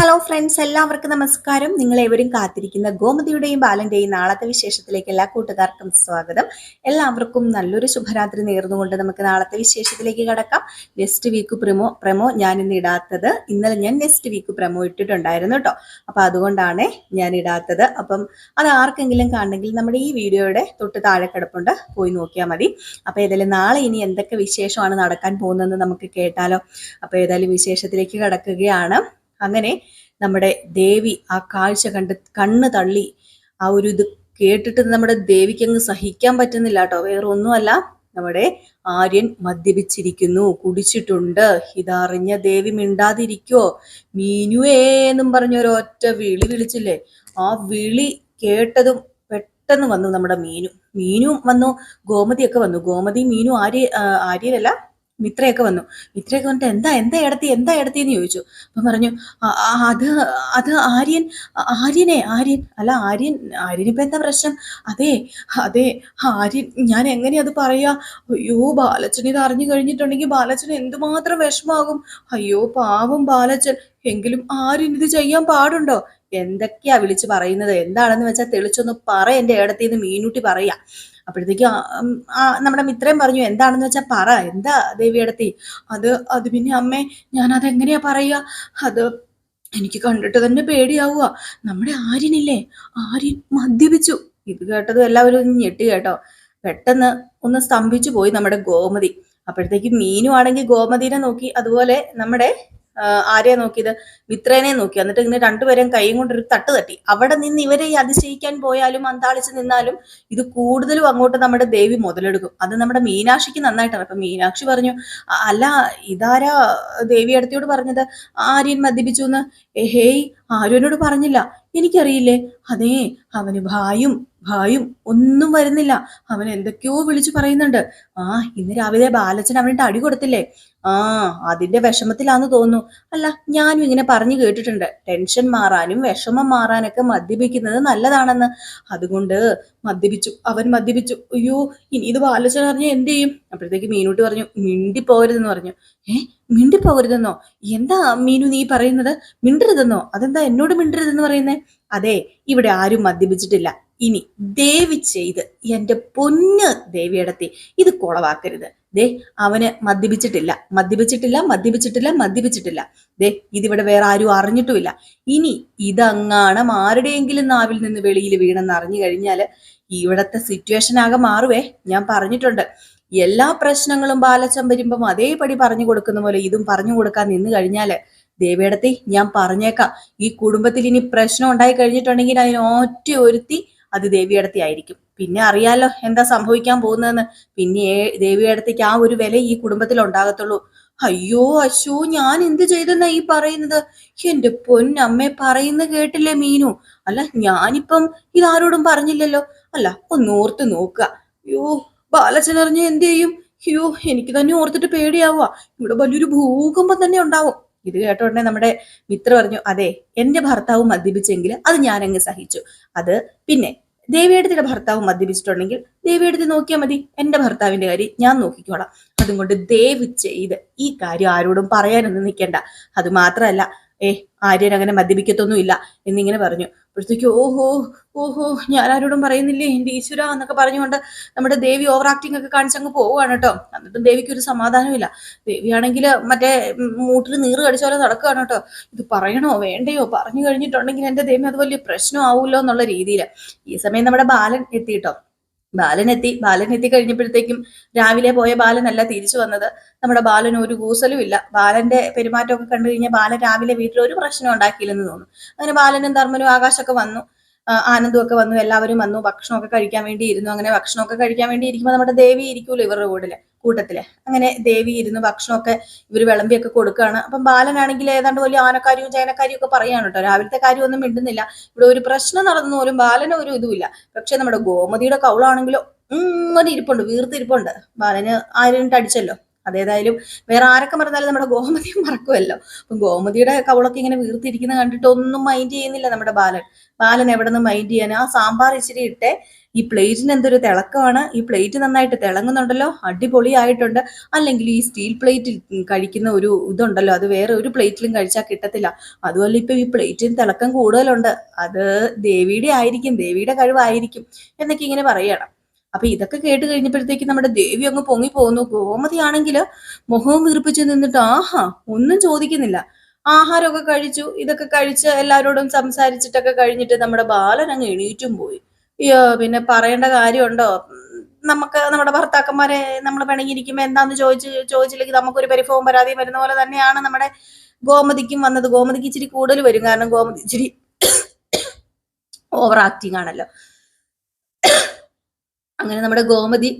Hello friends എല്ലാവർക്കും നമസ്കാരം. നിങ്ങൾ എവരും കാത്തിരിക്കുന്ന ഗോമതിയുടെയും ബാലന്റെയും നാളത്തെ വിശേഷത്തിലേക്ക് എല്ലാ കൂട്ടുകാർക്കും സ്വാഗതം. എല്ലാവർക്കും നല്ലൊരു ശുഭരാത്രി നേർന്നുകൊണ്ട് നമുക്ക് നാളത്തെ വിശേഷത്തിലേക്ക് കടക്കാം. നെക്സ്റ്റ് വീക്ക് പ്രമോ പ്രമോ ഞാൻ ഇന്ന് ഇടാത്തത് ഇന്നലെ ഞാൻ നെക്സ്റ്റ് വീക്ക് പ്രമോ ഇട്ടിട്ടുണ്ടായിരുന്നു കേട്ടോ അപ്പൊ അതുകൊണ്ടാണ് ഞാൻ ഇടാത്തത്. അപ്പം അത് ആർക്കെങ്കിലും കാണണമെങ്കിൽ നമ്മുടെ ഈ വീഡിയോയുടെ തൊട്ട് താഴെ കിടപ്പുണ്ട്. പോയി നോക്കിയാൽ മതി. അപ്പൊ ഏതായാലും നാളെ ഇനി എന്തൊക്കെ വിശേഷമാണ് നടക്കാൻ പോകുന്നതെന്ന് നമുക്ക് കേട്ടാലോ. അപ്പൊ ഏതായാലും വിശേഷത്തിലേക്ക് കടക്കുകയാണ്. അങ്ങനെ നമ്മുടെ ദേവി ആ കാഴ്ച കണ്ട് കണ്ണ് തള്ളി ആ ഒരു ഇത് കേട്ടിട്ട് നമ്മുടെ ദേവിക്ക് അങ്ങ് സഹിക്കാൻ പറ്റുന്നില്ല കേട്ടോ. വേറെ ഒന്നുമല്ല നമ്മുടെ ആര്യൻ മദ്യപിച്ചിരിക്കുന്നു. കുടിച്ചിട്ടുണ്ട്. ഇതറിഞ്ഞ ദേവി മിണ്ടാതിരിക്കോ മീനുവേ എന്നും പറഞ്ഞ ഒരൊറ്റ വിളി വിളിച്ചില്ലേ? ആ വിളി കേട്ടതും പെട്ടെന്ന് വന്നു നമ്മുടെ മീനു. മീനു വന്നു ഗോമതിയൊക്കെ വന്നു. ഗോമതി മീനു ആര്യ ആര്യനല്ല മിത്രയൊക്കെ വന്നു. മിത്രയൊക്കെ വന്നിട്ട് എന്താ എന്താ ഇടത്തി എന്താ ഇടത്തി എന്ന് ചോദിച്ചു. അപ്പം പറഞ്ഞു "ആ, ആ, അത് അത് ആര്യൻ ആര്യനെ ആര്യൻ. അല്ല ആര്യൻ ആര്യനിപ്പോ എന്താ പ്രശ്നം? അതെ അതെ ആര്യൻ ഞാൻ എങ്ങനെ അത് പറയാ? അയ്യോ ബാലച്ചൻ ഇത് അറിഞ്ഞു കഴിഞ്ഞിട്ടുണ്ടെങ്കിൽ ബാലച്ചൻ എന്തുമാത്രം വിഷമാകും. അയ്യോ പാവം ബാലച്ചൻ. എങ്കിലും ആര്യൻ ഇത് ചെയ്യാൻ പാടുണ്ടോ? എന്തൊക്കെയാ വിളിച്ച് പറയുന്നത്? എന്താണെന്ന് വെച്ചാൽ തെളിച്ചൊന്ന് പറ എന്റെ ഇടത്തിന്ന് മീനൂട്ടി പറയാ. അപ്പോഴത്തേക്ക് നമ്മുടെ മിത്രയും പറഞ്ഞു എന്താണെന്ന് വെച്ചാൽ പറ എന്താ ദേവിയടത്തി അത് അത് പിന്നെ അമ്മേ ഞാൻ അതെങ്ങനെയാ പറയുക? അത് എനിക്ക് കണ്ടിട്ട് തന്നെ പേടിയാവുക. നമ്മുടെ ആര്യനില്ലേ? ആര്യൻ മദ്യപിച്ചു. ഇത് കേട്ടതും എല്ലാവരും ഞെട്ടി കേട്ടോ. പെട്ടെന്ന് ഒന്ന് സ്തംഭിച്ചു പോയി നമ്മുടെ ഗോമതി. അപ്പോഴത്തേക്ക് മീനു ആണെങ്കിൽ ഗോമതിനെ നോക്കി അതുപോലെ നമ്മുടെ ആരെയാ നോക്കിയത്? മിത്രേനെ നോക്കി. എന്നിട്ട് ഇങ്ങനെ രണ്ടുപേരും കൈയും കൊണ്ടൊരു തട്ട് തട്ടി. അവിടെ നിന്ന് ഇവരെ ഈ അതിശയിക്കാൻ പോയാലും അന്താളിച്ച് നിന്നാലും ഇത് കൂടുതലും അങ്ങോട്ട് നമ്മുടെ ദേവി മുതലെടുക്കും. അത് നമ്മുടെ മീനാക്ഷിക്ക് നന്നായിട്ടാണ്. അപ്പൊ മീനാക്ഷി പറഞ്ഞു അല്ല ഇതാരാ ദേവി അടുത്തോട് പറഞ്ഞത്? ആര്യൻ മദ്യപിച്ചു എന്ന് ഹേയ് ആര്യനോട് പറഞ്ഞില്ല. എനിക്കറിയില്ലേ. അതേ അവന് ഭായും ഭായും ഒന്നും വരുന്നില്ല. അവൻ എന്തൊക്കെയോ വിളിച്ചു പറയുന്നുണ്ട്. ആ ഇന്ന് രാവിലെ ബാലച്ചൻ അവനിട്ട് അടി കൊടുത്തില്ലേ? ആ അതിന്റെ വിഷമത്തിലാന്ന് തോന്നുന്നു. അല്ല ഞാനും ഇങ്ങനെ പറഞ്ഞു കേട്ടിട്ടുണ്ട്. ടെൻഷൻ മാറാനും വിഷമം മാറാനൊക്കെ മദ്യപിക്കുന്നത് നല്ലതാണെന്ന്. അതുകൊണ്ട് മദ്യപിച്ചു. അവൻ മദ്യപിച്ചു. അയ്യോ ഇനി ഇത് ബാലച്ചൻ അറിഞ്ഞ എന്ത് ചെയ്യും? അപ്പോഴത്തേക്ക് മീനൂട്ടി പറഞ്ഞു മിണ്ടി പോകരുതെന്ന് പറഞ്ഞു. ഏ? മിണ്ടി പോകരുതെന്നോ എന്താ മീനു നീ പറയുന്നത്? മിണ്ടരുതെന്നോ? അതെന്താ എന്നോട് മിണ്ടരുതെന്ന് പറയുന്നേ? അതെ ഇവിടെ ആരും മദ്യപിച്ചിട്ടില്ല. ഇനി ദേവി ചെയ്ത് എന്റെ പൊന്ന് ദേവിയടത്തി ഇത് കുളവാക്കരുത്. ദേ അവന് മദ്യപിച്ചിട്ടില്ല മദ്യപിച്ചിട്ടില്ല മദ്യപിച്ചിട്ടില്ല മദ്യപിച്ചിട്ടില്ല. ദേ ഇതിവിടെ വേറെ ആരും അറിഞ്ഞിട്ടുമില്ല. ഇനി ഇതങ്ങാണ് ആരുടെയെങ്കിലും നാവിൽ നിന്ന് വെളിയിൽ വീണെന്ന് അറിഞ്ഞു കഴിഞ്ഞാൽ ഇവിടത്തെ സിറ്റുവേഷൻ ആകെ മാറുവേ. ഞാൻ പറഞ്ഞിട്ടുണ്ട്. എല്ലാ പ്രശ്നങ്ങളും ബാലച്ചം വരുമ്പം അതേപടി പറഞ്ഞു കൊടുക്കുന്ന പോലെ ഇതും പറഞ്ഞു കൊടുക്കാൻ നിന്ന് കഴിഞ്ഞാൽ ദേവിയടത്തി ഞാൻ പറഞ്ഞേക്കാം. ഈ കുടുംബത്തിൽ ഇനി പ്രശ്നം ഉണ്ടായി കഴിഞ്ഞിട്ടുണ്ടെങ്കിൽ അതിനൊറ്റ ഒരുത്തി അത് ദേവിയടത്തി ആയിരിക്കും പിന്നെ അറിയാലോ എന്താ സംഭവിക്കാൻ പോകുന്നതെന്ന്. പിന്നെ ദേവിയടത്തേക്ക് ആ ഒരു വില ഈ കുടുംബത്തിൽ ഉണ്ടാകത്തുള്ളൂ. അയ്യോ അശോ ഞാൻ എന്ത് ചെയ്തെന്നാ ഈ പറയുന്നത്? എന്റെ പൊന്നമ്മ പറയുന്ന കേട്ടില്ലേ മീനു? അല്ല ഞാനിപ്പം ഇതാരോടും പറഞ്ഞില്ലല്ലോ. അല്ല ഒന്ന് ഓർത്ത് നോക്കുക. അയ്യോ ബാലച്ചൻ അറിഞ്ഞ എന്ത് ചെയ്യും? അയ്യോ എനിക്ക് തന്നെ ഓർത്തിട്ട് പേടിയാവുക. ഇവിടെ വലിയൊരു ഭൂകമ്പം തന്നെ ഉണ്ടാവും. ഇത് കേട്ടോണ്ടേ നമ്മുടെ മിത്ര പറഞ്ഞു അതെ എന്റെ ഭർത്താവ് മദ്യപിച്ചെങ്കിൽ അത് ഞാനങ്ങ് സഹിച്ചു. അത് പിന്നെ ദേവിയെടുത്തിന്റെ ഭർത്താവ് മദ്യപിച്ചിട്ടുണ്ടെങ്കിൽ ദേവിയെടുത്ത് നോക്കിയാൽ മതി. എന്റെ ഭർത്താവിന്റെ കാര്യം ഞാൻ നോക്കിക്കോളാം. അതുകൊണ്ട് ദയവ് ചെയ്ത് ഈ കാര്യം ആരോടും പറയാനൊന്നും നിൽക്കേണ്ട. അത് മാത്രമല്ല ഏ ആര്യൻ അങ്ങനെ മദ്യപിക്കത്തൊന്നുമില്ല എന്നിങ്ങനെ പറഞ്ഞു. അപ്പോഴത്തേക്ക് ഓഹോ ഓഹോ ഞാൻ ആരോടും പറയുന്നില്ലേ? എന്റെ ഈശ്വര എന്നൊക്കെ പറഞ്ഞുകൊണ്ട് നമ്മുടെ ദേവി ഓവർ ആക്ടിങ് ഒക്കെ കാണിച്ചങ്ങ് പോവുകയാണ് കേട്ടോ. എന്നിട്ടും ദേവിക്ക് ഒരു സമാധാനമില്ല ദേവിയാണെങ്കിൽ മറ്റേ മൂട്ടിൽ നീറ് കടിച്ച പോലെ നടക്കുകയാണ് കേട്ടോ. ഇത് പറയണോ? വേണ്ടയോ? പറഞ്ഞു കഴിഞ്ഞിട്ടുണ്ടെങ്കിൽ എന്റെ ദേവി അത് വലിയ പ്രശ്നമാവുമല്ലോ എന്നുള്ള രീതിയിൽ. ഈ സമയം നമ്മുടെ ബാലൻ എത്തി കേട്ടോ. ബാലൻ എത്തി കഴിഞ്ഞപ്പോഴത്തേക്കും രാവിലെ പോയ ബാലനല്ല തിരിച്ചു വന്നത്. നമ്മുടെ ബാലന് ഒരു കൂസലും ഇല്ല. ബാലന്റെ പെരുമാറ്റമൊക്കെ കണ്ടു കഴിഞ്ഞാൽ ബാലൻ രാവിലെ വീട്ടിൽ ഒരു പ്രശ്നം ഉണ്ടാക്കിയില്ലെന്ന് തോന്നുന്നു അങ്ങനെ ബാലനും ധർമ്മനും ആകാശമൊക്കെ വന്നു. ആനന്ദും ഒക്കെ വന്നു എല്ലാവരും വന്നു ഭക്ഷണമൊക്കെ കഴിക്കാൻ വേണ്ടി ഇരുന്നു. അങ്ങനെ ഭക്ഷണമൊക്കെ കഴിക്കാൻ വേണ്ടി ഇരിക്കുമ്പോൾ നമ്മുടെ ദേവി ഇരിക്കൂല്ലോ ഇവരുടെ കൂടിൽ കൂട്ടത്തിൽ. അങ്ങനെ ദേവി ഇരുന്ന് ഭക്ഷണമൊക്കെ ഇവർ വിളമ്പിയൊക്കെ കൊടുക്കുകയാണ്. അപ്പം ബാലനാണെങ്കിൽ ഏതാണ്ട് വലിയ ആനക്കാരിയും ചേനക്കാരിയും ഒക്കെ പറയാണ് കേട്ടോ രാവിലത്തെ കാര്യമൊന്നും മിണ്ടുന്നില്ല. ഇവിടെ ഒരു പ്രശ്നം നടന്നു പോലും ബാലന് ഒരു ഇതുമില്ല. പക്ഷെ നമ്മുടെ ഗോമതിയുടെ കൗളാണെങ്കിലോ ഇങ്ങനെ ഇരിപ്പുണ്ട് വീർത്തിരിപ്പുണ്ട്. ബാലന് ആരും അടിച്ചല്ലോ. അതേതായാലും വേറെ ആരൊക്കെ മറന്നാലും നമ്മുടെ ഗോമതിയും മറക്കുമല്ലോ. അപ്പം ഗോമതിയുടെ കവളൊക്കെ ഇങ്ങനെ വീർത്തിരിക്കുന്ന കണ്ടിട്ട് ഒന്നും മൈൻഡ് ചെയ്യുന്നില്ല നമ്മുടെ ബാലൻ. ബാലൻ എവിടെ നിന്ന് മൈൻഡ് ചെയ്യാൻ ആ സാമ്പാർ ഇച്ചിരി ഇട്ടേ. ഈ പ്ലേറ്റിന് എന്തൊരു തിളക്കമാണ്. ഈ പ്ലേറ്റ് നന്നായിട്ട് തിളങ്ങുന്നുണ്ടല്ലോ. അടിപൊളിയായിട്ടുണ്ട്. അല്ലെങ്കിൽ ഈ സ്റ്റീൽ പ്ലേറ്റിൽ കഴിക്കുന്ന ഒരു ഇതുണ്ടല്ലോ. അത് വേറെ ഒരു പ്ലേറ്റിലും കഴിച്ചാൽ കിട്ടത്തില്ല. അതുപോലെ ഇപ്പൊ ഈ പ്ലേറ്റിന് തിളക്കം കൂടുതലുണ്ട്. അത് ദേവിയുടെ ആയിരിക്കും. ദേവിയുടെ കഴിവായിരിക്കും. എന്നൊക്കെ ഇങ്ങനെ പറയണം. അപ്പൊ ഇതൊക്കെ കേട്ട് കഴിഞ്ഞപ്പോഴത്തേക്ക് നമ്മുടെ ദേവി അങ്ങ് പൊങ്ങി പോകുന്നു ഗോമതി ആണെങ്കിൽ മുഖവും വീർപ്പിച്ച് നിന്നിട്ട് ആഹാ ഒന്നും ചോദിക്കുന്നില്ല. ആഹാരമൊക്കെ കഴിച്ചു ഇതൊക്കെ കഴിച്ച് എല്ലാവരോടും സംസാരിച്ചിട്ടൊക്കെ കഴിഞ്ഞിട്ട് നമ്മുടെ ബാലൻ അങ്ങ് എണീറ്റും പോയി. അയ്യോ പിന്നെ പറയേണ്ട കാര്യമുണ്ടോ? നമുക്ക് നമ്മുടെ ഭർത്താക്കന്മാരെ നമ്മൾ പിണങ്ങിയിരിക്കുമ്പോൾ എന്താന്ന് ചോദിച്ച് ചോദിച്ചില്ലെങ്കിൽ നമുക്കൊരു പരിഭവം പരാതിയും വരുന്ന പോലെ തന്നെയാണ് നമ്മുടെ ഗോമതിക്കും വന്നത്. ഗോമതിക്ക് ഇച്ചിരി കൂടുതൽ വരും. കാരണം ഗോമതി ഇച്ചിരി ഓവർ ആക്ടിങ് ആണല്ലോ. അങ്ങനെ നമ്മുടെ ഗോമതി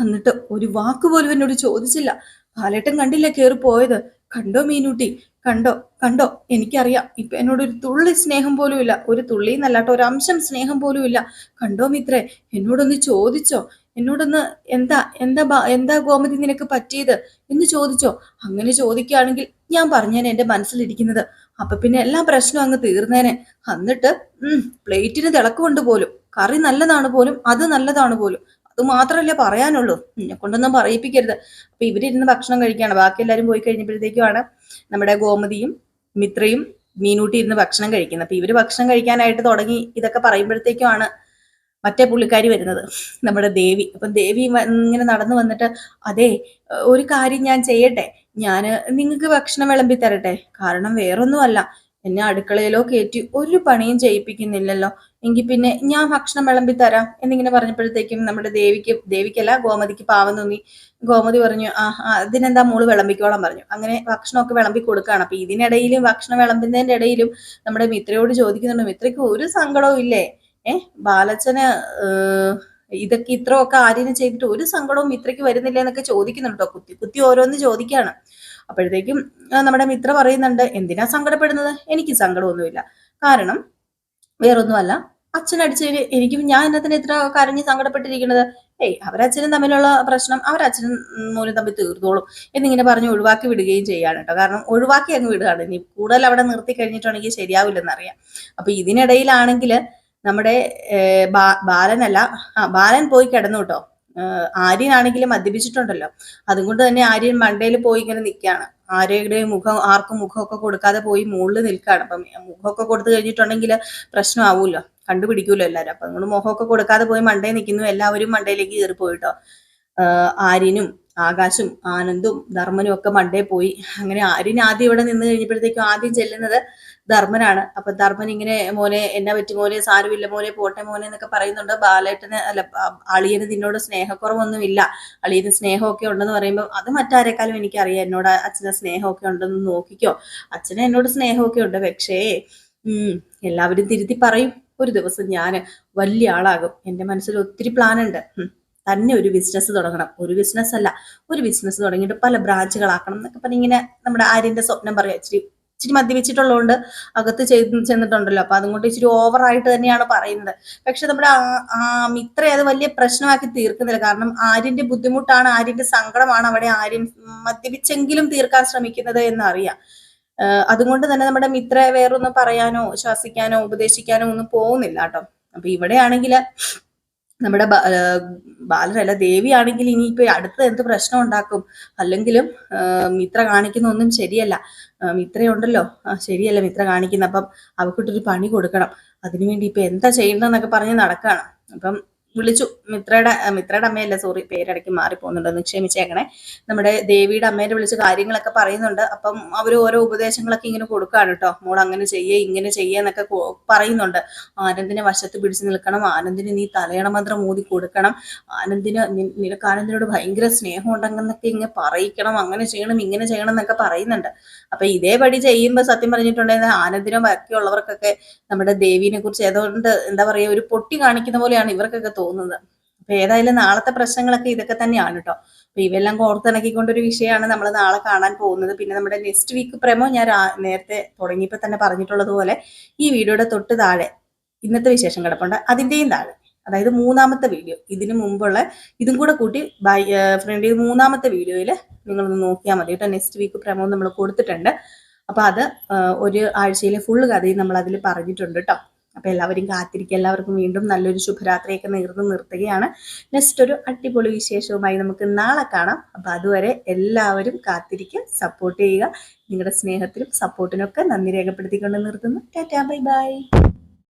എന്നിട്ട് ഒരു വാക്ക് പോലും എന്നോട് ചോദിച്ചില്ല. പാലേട്ടൻ കണ്ടില്ല കയറി പോയത്. കണ്ടോ മീനൂട്ടി? കണ്ടോ? കണ്ടോ? എനിക്കറിയാം. ഇപ്പൊ എന്നോട് ഒരു തുള്ളി സ്നേഹം പോലും ഇല്ല. ഒരു തുള്ളി എന്നല്ലാട്ടോ ഒരു അംശം സ്നേഹം പോലും ഇല്ല. കണ്ടോ മിത്രേ എന്നോടൊന്ന് ചോദിച്ചോ? എന്നോടൊന്ന് എന്താ എന്താ എന്താ ഗോമതി നിനക്ക് പറ്റിയത് എന്ന് ചോദിച്ചോ? അങ്ങനെ ചോദിക്കുകയാണെങ്കിൽ ഞാൻ പറഞ്ഞേനെ എന്റെ മനസ്സിലിരിക്കുന്നത്. അപ്പൊ പിന്നെ എല്ലാ പ്രശ്നവും അങ്ങ് തീർന്നേനെ. എന്നിട്ട് ഉം പ്ലേറ്റിന് തിളക്കമുണ്ട് പോലും. കറി നല്ലതാണ് പോലും അത് നല്ലതാണ് പോലും. അത് മാത്രമല്ലേ പറയാനുള്ളൂ. എന്നെ കൊണ്ടൊന്നും പറയിപ്പിക്കരുത്. അപ്പൊ ഇവരിരുന്ന് ഭക്ഷണം കഴിക്കുകയാണ്. ബാക്കി എല്ലാവരും പോയി കഴിഞ്ഞപ്പോഴത്തേക്കുമാണ് നമ്മുടെ ഗോമതിയും മിത്രയും മീനൂട്ടി ഇരുന്ന് ഭക്ഷണം കഴിക്കുന്നത്. അപ്പൊ ഇവർ ഭക്ഷണം കഴിക്കാനായിട്ട് തുടങ്ങി. ഇതൊക്കെ പറയുമ്പോഴത്തേക്കുമാണ് മറ്റേ പുള്ളിക്കാരി വരുന്നത്. നമ്മുടെ ദേവി. അപ്പൊ ദേവി ഇങ്ങനെ നടന്നു വന്നിട്ട് അതെ ഒരു കാര്യം ഞാൻ ചെയ്യട്ടെ. ഞാൻ നിങ്ങൾക്ക് ഭക്ഷണം വിളമ്പി തരട്ടെ. കാരണം വേറൊന്നുമല്ല. എന്നെ അടുക്കളയിലോ കയറ്റി ഒരു പണിയും ചെയ്യിപ്പിക്കുന്നില്ലല്ലോ. എങ്കിൽ പിന്നെ ഞാൻ ഭക്ഷണം വിളമ്പി തരാം എന്നിങ്ങനെ പറഞ്ഞപ്പോഴത്തേക്കും നമ്മുടെ ദേവിക്ക് ദേവിക്കല്ല ഗോമതിക്ക് പാവം തോന്നി. ഗോമതി പറഞ്ഞു ആ അതിനെന്താ മോൾ വിളമ്പിക്കോളാൻ പറഞ്ഞു. അങ്ങനെ ഭക്ഷണമൊക്കെ വിളമ്പി കൊടുക്കുകയാണ്. അപ്പൊ ഇതിനിടയിലും ഭക്ഷണം വിളമ്പുന്നതിന്റെ ഇടയിലും നമ്മുടെ മിത്രയോട് ചോദിക്കുന്നുണ്ട് മിത്രയ്ക്ക് ഒരു സങ്കടവും ഇല്ലേ? ഏ ബാലച്ചന് ഇതൊക്കെ ഇത്രയൊക്കെ ആര്യന് ചെയ്തിട്ട് ഒരു സങ്കടവും മിത്രയ്ക്ക് വരുന്നില്ല? എന്നൊക്കെ ചോദിക്കുന്നുണ്ടോ കുത്തി കുത്തി ഓരോന്ന് ചോദിക്കുകയാണ്. അപ്പോഴത്തേക്കും നമ്മുടെ മിത്ര പറയുന്നുണ്ട് എന്തിനാ സങ്കടപ്പെടുന്നത്? എനിക്ക് സങ്കടമൊന്നുമില്ല. കാരണം വേറൊന്നുമല്ല. അച്ഛനടിച്ച് എനിക്ക് ഞാൻ എന്നത്തിന് ഇത്ര കരഞ്ഞ് സങ്കടപ്പെട്ടിരിക്കുന്നത്. ഏയ് അവരച്ഛനും തമ്മിലുള്ള പ്രശ്നം അവരച്ഛനും മൂലം തമ്മിൽ തീർന്നോളും എന്നിങ്ങനെ പറഞ്ഞ് ഒഴിവാക്കി വിടുകയും ചെയ്യാണ് കേട്ടോ. കാരണം ഒഴിവാക്കി അങ്ങ് വിടുകയാണ്. ഇനി കൂടുതൽ അവിടെ നിർത്തി കഴിഞ്ഞിട്ടുണ്ടെങ്കിൽ ശരിയാവില്ലെന്നറിയാം. അപ്പൊ ഇതിനിടയിലാണെങ്കിൽ നമ്മുടെ ബാലനല്ല ആ ബാലൻ പോയി കിടന്നു കേട്ടോ. ഏർ, ആര്യനാണെങ്കിലും മദ്യപിച്ചിട്ടുണ്ടല്ലോ. അതുകൊണ്ട് തന്നെ ആര്യൻ മണ്ടയിൽ പോയി ഇങ്ങനെ നിൽക്കുകയാണ് ആരുടെയും മുഖം ആർക്കും മുഖമൊക്കെ കൊടുക്കാതെ പോയി മുകളിൽ നിൽക്കുകയാണ് അപ്പം മുഖമൊക്കെ കൊടുത്തു കഴിഞ്ഞിട്ടുണ്ടെങ്കിൽ പ്രശ്നമാവുമല്ലോ കണ്ടുപിടിക്കൂലോ എല്ലാവരും. അപ്പം അതുകൊണ്ട് മുഖമൊക്കെ കൊടുക്കാതെ പോയി മണ്ടയിൽ നിൽക്കുന്നു എല്ലാവരും മണ്ടയിലേക്ക് കയറി പോയിട്ടോ. ആര്യനും ആകാശും ആനന്ദും ധർമ്മനും ഒക്കെ മണ്ടേ പോയി. അങ്ങനെ ആര്യൻ ആദ്യം ഇവിടെ നിന്ന് കഴിഞ്ഞപ്പോഴത്തേക്കും ആദ്യം ചെല്ലുന്നത് ധർമ്മനാണ്. അപ്പൊ ധർമ്മൻ ഇങ്ങനെ മോനെ എന്നാ പറ്റി മോനെ സാരമില്ല മോനെ പോട്ടെ മോനെ എന്നൊക്കെ പറയുന്നുണ്ട്. ബാലേട്ടന് അല്ല അളിയന് നിന്നോട് സ്നേഹക്കുറവൊന്നുമില്ല. അളിയന് സ്നേഹമൊക്കെ ഉണ്ടെന്ന് പറയുമ്പോൾ അത് മറ്റാരെക്കാളും എനിക്കറിയാം. എന്നോട് അച്ഛന് സ്നേഹമൊക്കെ ഉണ്ടെന്ന് നോക്കിക്കോ. അച്ഛന് എന്നോട് സ്നേഹമൊക്കെ ഉണ്ട്. പക്ഷേ ഉം എല്ലാവരും തിരുത്തി പറയും. ഒരു ദിവസം ഞാൻ വലിയ ആളാകും. എന്റെ മനസ്സിൽ ഒത്തിരി പ്ലാൻ ഉണ്ട് തന്നെ ഒരു ബിസിനസ് തുടങ്ങണം. ഒരു ബിസിനസ് അല്ല. ഒരു ബിസിനസ് തുടങ്ങിയിട്ട് പല ബ്രാഞ്ചുകളാക്കണം എന്നൊക്കെ പറഞ്ഞ് ഇങ്ങനെ നമ്മുടെ ആര്യന്റെ സ്വപ്നം പറയാം. ഇച്ചിരി ഇച്ചിരി മദ്യപിച്ചിട്ടുള്ളതുകൊണ്ട് അകത്ത് ചെന്നിട്ടുണ്ടല്ലോ. അപ്പൊ അതുകൊണ്ട് ഇച്ചിരി ഓവറായിട്ട് തന്നെയാണ് പറയുന്നത്. പക്ഷെ നമ്മുടെ മിത്ര അത് വലിയ പ്രശ്നമാക്കി തീർക്കുന്നില്ല. കാരണം ആര്യന്റെ ബുദ്ധിമുട്ടാണ് ആര്യന്റെ സങ്കടമാണ് അവിടെ ആര്യൻ മദ്യപിച്ചെങ്കിലും തീർക്കാൻ ശ്രമിക്കുന്നത് എന്നറിയാം. അതുകൊണ്ട് തന്നെ നമ്മുടെ മിത്ര വേറൊന്നും പറയാനോ ശ്വസിക്കാനോ ഉപദേശിക്കാനോ ഒന്നും പോകുന്നില്ല കേട്ടോ. അപ്പൊ ഇവിടെയാണെങ്കിൽ നമ്മുടെ ബാലനല്ല ദേവിയാണെങ്കിൽ ഇനിയിപ്പോ അടുത്ത് എന്ത് പ്രശ്നം ഉണ്ടാക്കും? അല്ലെങ്കിലും മിത്ര കാണിക്കുന്ന ഒന്നും ശരിയല്ല. മിത്രയുണ്ടല്ലോ ആ ശരിയല്ല മിത്ര കാണിക്കുന്ന. അപ്പം അവക്കിട്ടൊരു പണി കൊടുക്കണം. അതിനു വേണ്ടി ഇപ്പൊ എന്താ ചെയ്യണ്ടെന്നൊക്കെ പറഞ്ഞ് നടക്കാണ്. അപ്പം വിളിച്ചു. മിത്രയുടെ മിത്രയുടെ അമ്മയല്ല സോറി പേരിടയ്ക്ക് മാറിപ്പോകുന്നുണ്ടെന്ന് ക്ഷമിച്ചേക്കണേ നമ്മുടെ ദേവിയുടെ അമ്മേനെ വിളിച്ച് കാര്യങ്ങളൊക്കെ പറയുന്നുണ്ട്. അപ്പം അവർ ഓരോ ഉപദേശങ്ങളൊക്കെ ഇങ്ങനെ കൊടുക്കുകയാണ് കേട്ടോ മോൾ അങ്ങനെ ചെയ്യേ ഇങ്ങനെ ചെയ്യേ എന്നൊക്കെ പറയുന്നുണ്ട്. ആനന്ദിനെ വശത്ത് പിടിച്ചു നിൽക്കണം. ആനന്ദിന് നീ തലയണ മന്ത്രം മൂതി കൊടുക്കണം. ആനന്ദിന് നിനക്ക് ആനന്ദിനോട് ഭയങ്കര സ്നേഹം ഉണ്ടെന്നൊക്കെ ഇങ്ങനെ പറയിക്കണം. അങ്ങനെ ചെയ്യണം ഇങ്ങനെ ചെയ്യണം എന്നൊക്കെ പറയുന്നുണ്ട്. അപ്പൊ ഇതേപടി ചെയ്യുമ്പോൾ സത്യം പറഞ്ഞിട്ടുണ്ടെങ്കിൽ ആനന്ദിനും ബാക്കിയുള്ളവർക്കൊക്കെ നമ്മുടെ ദേവീനെ കുറിച്ച് ഏതോ എന്താ പറയുക ഒരു പൊട്ടി കാണിക്കുന്ന പോലെയാണ് ഇവർക്കൊക്കെ തോന്നുന്നത്. അപ്പൊ ഏതായാലും നാളത്തെ പ്രശ്നങ്ങളൊക്കെ ഇതൊക്കെ തന്നെയാണ് കേട്ടോ അപ്പൊ ഇവെല്ലാം കോർത്തിണക്കിക്കൊണ്ടൊരു വിഷയമാണ് നമ്മൾ നാളെ കാണാൻ പോകുന്നത്. പിന്നെ നമ്മുടെ നെക്സ്റ്റ് വീക്ക് പ്രമോ ഞാൻ നേരത്തെ തുടങ്ങിയപ്പോൾ തന്നെ പറഞ്ഞിട്ടുള്ളത് പോലെ ഈ വീഡിയോയുടെ തൊട്ട് താഴെ ഇന്നത്തെ വിശേഷം കിടപ്പുണ്ട്. അതിന്റെയും താഴെ അതായത് മൂന്നാമത്തെ വീഡിയോ. ഇതിനു മുമ്പുള്ള ഇതും കൂടെ കൂട്ടി ബൈ ഫ്രണ്ട് മൂന്നാമത്തെ വീഡിയോയിൽ നിങ്ങളൊന്ന് നോക്കിയാൽ മതി കേട്ടോ നെക്സ്റ്റ് വീക്ക് പ്രമോ നമ്മൾ കൊടുത്തിട്ടുണ്ട്. അപ്പോൾ അത് ഒരു ആഴ്ചയിലെ ഫുള്ള് കഥയും നമ്മൾ അതിൽ പറഞ്ഞിട്ടുണ്ട് കേട്ടോ അപ്പോൾ എല്ലാവരും കാത്തിരിക്കുക. എല്ലാവർക്കും വീണ്ടും നല്ലൊരു ശുഭരാത്രിയൊക്കെ നേർന്ന് നിർത്തുകയാണ്. നെക്സ്റ്റ് ഒരു അടിപൊളി വിശേഷവുമായി നമുക്ക് നാളെ കാണാം. അപ്പോൾ അതുവരെ എല്ലാവരും കാത്തിരിക്കുക സപ്പോർട്ട് ചെയ്യുക. നിങ്ങളുടെ സ്നേഹത്തിനും സപ്പോർട്ടിനൊക്കെ നന്ദി രേഖപ്പെടുത്തിക്കൊണ്ട് നിർത്തുന്നു. Tata bye bye.